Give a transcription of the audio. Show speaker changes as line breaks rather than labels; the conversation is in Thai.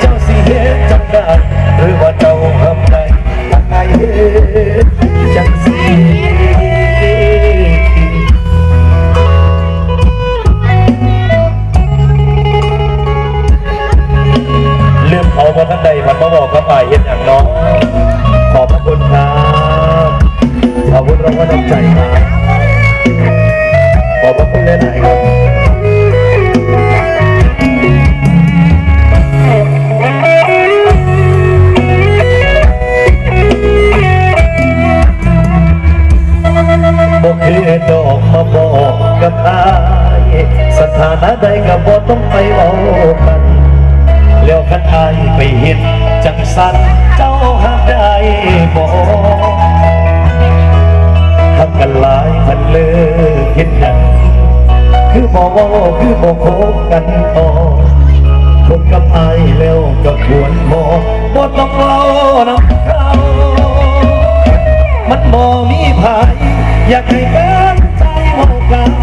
เจ้าสิเฮ็ดจังได้หรือว่าเจ้าทำได้ทางไงเฮ็ดจังสิลืมเขาบนท่านใดพันมาบอกกับฝ่ายเห็นอย่างน้องขอบพระคุณครับขอบคุณรางวัลน้ำใจครับขอบพระคุณหลายๆครับ คือดอกมาบอกกับอายสถานะใดก็บ่ต้องไปเอากันแล้วคันอายไปเห็นจังสันเจ้าหากได้บอกทำกันหลายพันเลยเห็นยังคือบอกว่าคือบอกโคบกันต่อคบกับอายแล้วก็ควรบอกบ่ต้องเล่าน้ำเขามันบ่มีภาย อยากให้เกินใจมองกัน